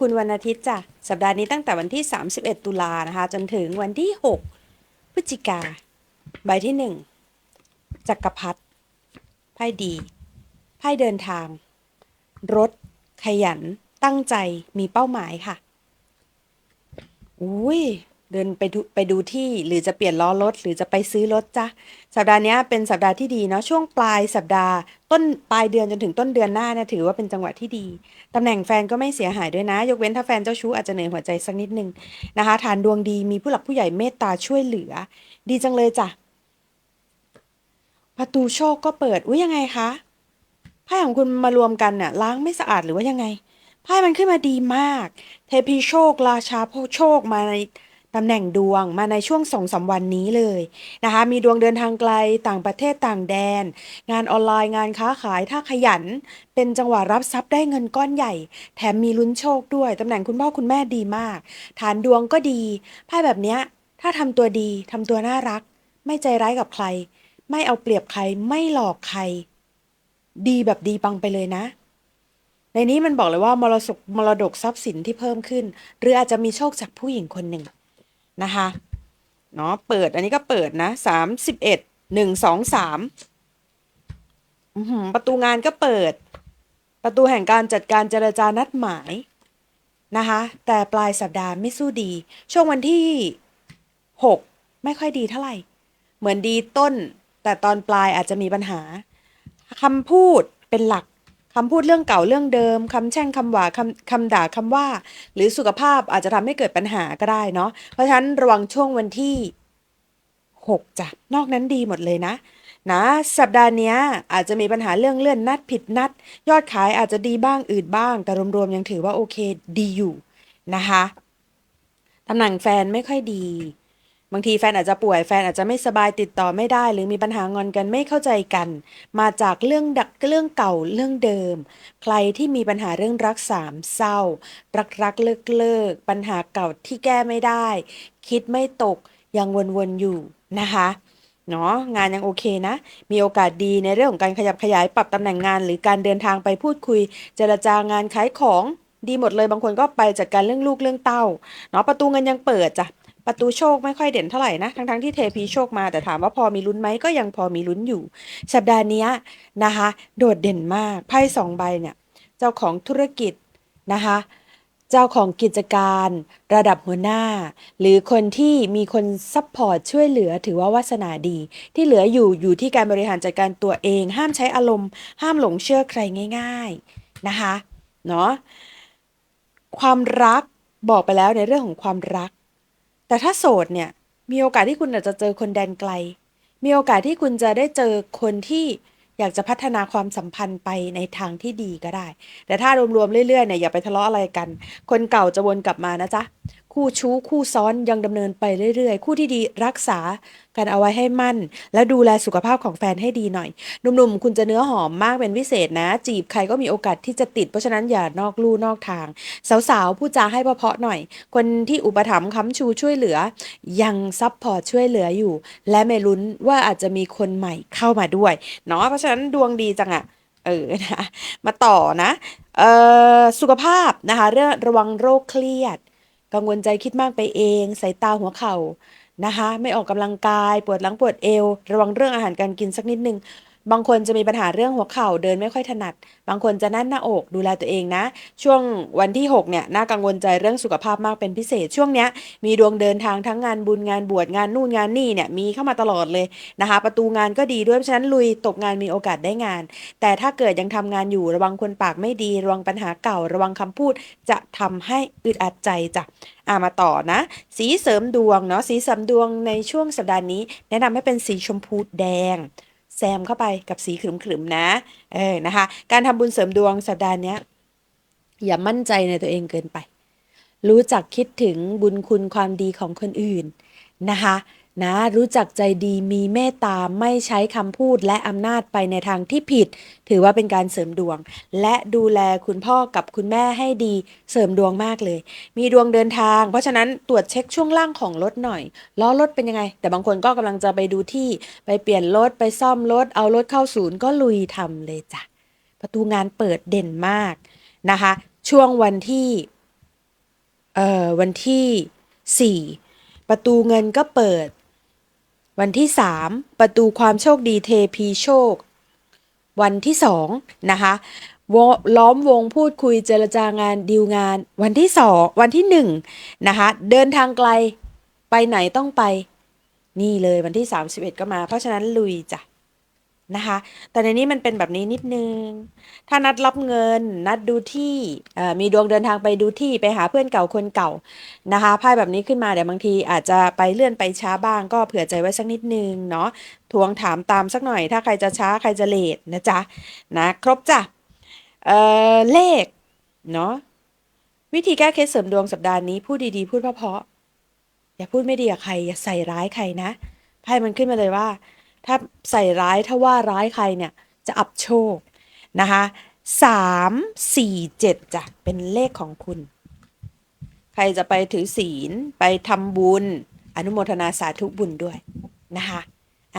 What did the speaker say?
คุณวันอาทิตย์จ้ะ สัปดาห์นี้ตั้งแต่วันที่ 31 ตุลานะคะ จนถึงวันที่ 6 พฤศจิกา ใบที่ 1 จักรพรรดิไพ่ดี ไพ่เดินทาง รถ ขยัน ตั้งใจ มีเป้าหมายค่ะ อุ้ย เดินไปดูไปดูที่หรือจะเปลี่ยนล้อรถหรือจะไปซื้อรถจ้ะสัปดาห์นี้เป็นสัปดาห์ที่ดีเนาะช่วงปลายสัปดาห์ ต้นปลายเดือนจนถึงต้นเดือนหน้าเนี่ยถือว่าเป็นจังหวะที่ดีตำแหน่งแฟนก็ไม่เสียหายด้วยนะ ยกเว้นถ้าแฟนเจ้าชู้อาจจะเหนื่อยหัวใจสักนิดนึงนะคะฐานดวงดีมีผู้หลักผู้ใหญ่เมตตาช่วยเหลือ ดีจังเลยจ้ะประตูโชคก็เปิดอุ้ยยังไงคะไพ่ของคุณมารวมกันน่ะล้างไม่สะอาดหรือว่ายังไงไพ่มันขึ้นมาดีมาก เทพีโชคราชาโชคมาใน ตำแหน่งดวงมาในช่วงสองสามวันนี้เลยนะคะ มีดวงเดินทางไกลต่างประเทศต่างแดน งานออนไลน์งานค้าขายถ้าขยัน เป็นจังหวะรับทรัพย์ได้เงินก้อนใหญ่ แถมมีลุ้นโชคด้วยตำแหน่งคุณพ่อคุณแม่ดีมาก ฐานดวงก็ดีไพ่แบบเนี้ยถ้าทำตัวดีทำตัวน่ารัก ไม่ใจร้ายกับใคร ไม่เอาเปรียบใครไม่หลอกใคร ดีแบบดีปังไปเลยนะ ในนี้มันบอกเลยว่ามรสกมรดกทรัพย์สินที่เพิ่มขึ้น หรืออาจจะมีโชคจากผู้หญิงคนหนึ่ง นะคะเนาะเปิดอันนี้ก็เปิดนะสามสิบเอ็ดหนึ่งสองสามประตูงานก็เปิด ประตูแห่งการจัดการเจรจานัดหมายนะคะแต่ปลายสัปดาห์ไม่สู้ดี ช่วงวันที่หกไม่ค่อยดีเท่าไหร่ เหมือนดีต้น แต่ตอนปลายอาจจะมีปัญหาคำพูดเป็นหลัก คำพูดเรื่องเก่าเรื่องเดิมคำแช่งคำหวาคำคำด่าคำว่า หรือสุขภาพอาจจะทำให้เกิดปัญหาก็ได้เนาะเพราะฉะนั้นระวังช่วงวันที่ 6จ้ะนอกนั้นดีหมดเลยนะนะสัปดาห์นี้อาจจะมีปัญหาเรื่องเลื่อนนัดผิดนัด ยอดขายอาจจะดีบ้างอืดบ้าง แต่รวมๆยังถือว่าโอเคดีอยู่นะคะตำแหน่งแฟนไม่ค่อยดี บางทีแฟนอาจจะป่วยแฟนอาจจะไม่สบายติดต่อไม่ได้ หรือมีปัญหางอนกันไม่เข้าใจกัน มาจากเรื่องดักเรื่องเก่าเรื่องเดิม ใครที่มีปัญหาเรื่องรักสามเศร้า รักรักเลิกเลิกปัญหาเก่าที่แก้ไม่ได้ คิดไม่ตกยังวนๆอยู่นะคะเนาะงานยังโอเคนะ มีโอกาสดีในเรื่องของการขยับขยายปรับตำแหน่งงาน หรือการเดินทางไปพูดคุย เจรจางานขายของดีหมดเลยบางคนก็ไปจัดการเรื่องลูกเรื่องเต้าเนาะประตูเงินยังเปิดจ้ะ ประตูโชคไม่ค่อยเด่นเท่าไหร่นะ ทั้งๆทที่เทพีโชคมาแต่ถามว่าพอมีลุ้นไหมก็ยังพอมีลุ้นอยู่ สัปดาห์นี้นะคะ โดดเด่นมากไพ่สองใบเนี่ยเจ้าของธุรกิจนะคะเจ้าของกิจการระดับหัวหน้า หรือคนที่มีคนซัพพอร์ตช่วยเหลือถือว่าวาสนาดี ที่เหลืออยู่อยู่ที่การบริหารจัดการตัวเอง ห้ามใช้อารมณ์ ห้ามหลงเชื่อใครง่าย ๆนะคะเนาะความรักบอกไปแล้วในเรื่องของความรัก แต่ถ้าโสดเนี่ยมีโอกาสที่คุณอาจจะเจอคนแดนไกล มีโอกาสที่คุณจะได้เจอคนที่อยากจะพัฒนาความสัมพันธ์ไปในทางที่ดีก็ได้ แต่ถ้ารวมๆเรื่อยๆเนี่ยอย่าไปทะเลาะอะไรกัน คนเก่าจะวนกลับมานะจ๊ะ คู่ชู้คู่ซ้อนยังดำเนินไปเรื่อยๆ คู่ที่ดีรักษากันเอาไว้ให้มั่น และดูแลสุขภาพของแฟนให้ดีหน่อยหนุ่มๆ คุณจะเนื้อหอมมากเป็นพิเศษนะ จีบใครก็มีโอกาสที่จะติดเพราะฉะนั้นอย่านอกลู่นอกทาง สาวๆพูดจาให้เพาะๆหน่อย คนที่อุปถัมภ์ค้ำชูช่วยเหลือ ยังซับพอร์ตช่วยเหลืออยู่ และไม่ลุ้นว่าอาจจะมีคนใหม่เข้ามาด้วยเนาะเพราะฉะนั้นดวงดีจังอะเออนะมาต่อนะเออสุขภาพนะคะเรื่องระวังโรคเครียด กังวลใจคิดมากไปเอง สายตาหัวเข่านะคะ ไม่ออกกำลังกาย ปวดหลังปวดเอว ระวังเรื่องอาหารการกินสักนิดนึง บางคนจะมีปัญหาเรื่องหัวเข่าเดินไม่ค่อยถนัด บางคนจะแน่นหน้าอกดูแลตัวเองนะ ช่วงวันที่ 6 เนี่ย น่ากังวลใจเรื่องสุขภาพมากเป็นพิเศษ ช่วงเนี้ยมีดวงเดินทางทั้งงานบุญงานบวชงานนู่นงานนี่เนี่ยมีเข้ามาตลอดเลยนะคะ ประตูงานก็ดีด้วยเพราะฉะนั้นลุยตกงานมีโอกาสได้งาน แต่ถ้าเกิดยังทำงานอยู่ระวังคนปากไม่ดี ระวังปัญหาเก่า ระวังคำพูด จะทำให้อึดอัดใจจ้ะอ่ามาต่อนะ สีเสริมดวงเนาะสีเสริมดวงในช่วงสัปดาห์นี้ แนะนำให้เป็นสีชมพูแดง แซมเข้าไปกับสีขรึมๆนะ เออนะคะ การทำบุญเสริมดวงสัปดาห์นี้อย่ามั่นใจในตัวเองเกินไป รู้จักคิดถึงบุญคุณความดีของคนอื่นนะคะ นะ รู้จักใจดีมีเมตตาไม่ใช้คำพูดและอำนาจไปในทางที่ผิด ถือว่าเป็นการเสริมดวง และดูแลคุณพ่อกับคุณแม่ให้ดีเสริมดวงมากเลย มีดวงเดินทาง เพราะฉะนั้นตรวจเช็คช่วงล่างของรถหน่อยล้อรถเป็นยังไง แต่บางคนก็กำลังจะไปดูที่ไปเปลี่ยนรถไปซ่อมรถเอารถเข้าศูนย์ก็ลุยทำเลยจ้ะประตูงานเปิดเด่นมากนะคะ ช่วงวันที่เอ่อวันที่สี่ประตูเงินก็เปิด วันที่สามประตูความโชคดีเทพีโชค วันที่สองนะคะล้อมวงพูดคุยเจรจางานดีลงาน วันที่สองวันที่หนึ่งนะคะเดินทางไกลไปไหนต้องไป นี่เลยวันที่ 31 ก็มา เพราะฉะนั้นลุยจ้ะ นะคะ แต่ในนี้มันเป็นแบบนี้นิดนึง ถ้านัดรับเงิน นัดดูที่มีดวงเดินทางไปดูที่ไปหาเพื่อนเก่าคนเก่านะคะไพ่แบบนี้ขึ้นมาเดี๋ยวบางทีอาจจะไปเลื่อนไปช้าบ้าง ก็เผื่อใจไว้สักนิดนึงเนาะทวงถามตามสักหน่อย ถ้าใครจะช้าใครจะเลทนะจ๊ะนะครบจ้ะเออเลขเนาะวิธีแก้เคล็ดเสริมดวงสัปดาห์นี้พูดดีๆ พูดเพราะๆอย่าพูดไม่ดีกับใคร อย่าใส่ร้ายใครนะไพ่มันขึ้นมาเลยว่า ถ้าใส่ร้ายถ้าว่าร้ายใครเนี่ยจะอับโชคนะคะสามสี่เจ็ดจ้ะเป็นเลขของคุณ ใครจะไปถือศีลไปทำบุญ อนุโมทนาสาธุบุญด้วยนะคะ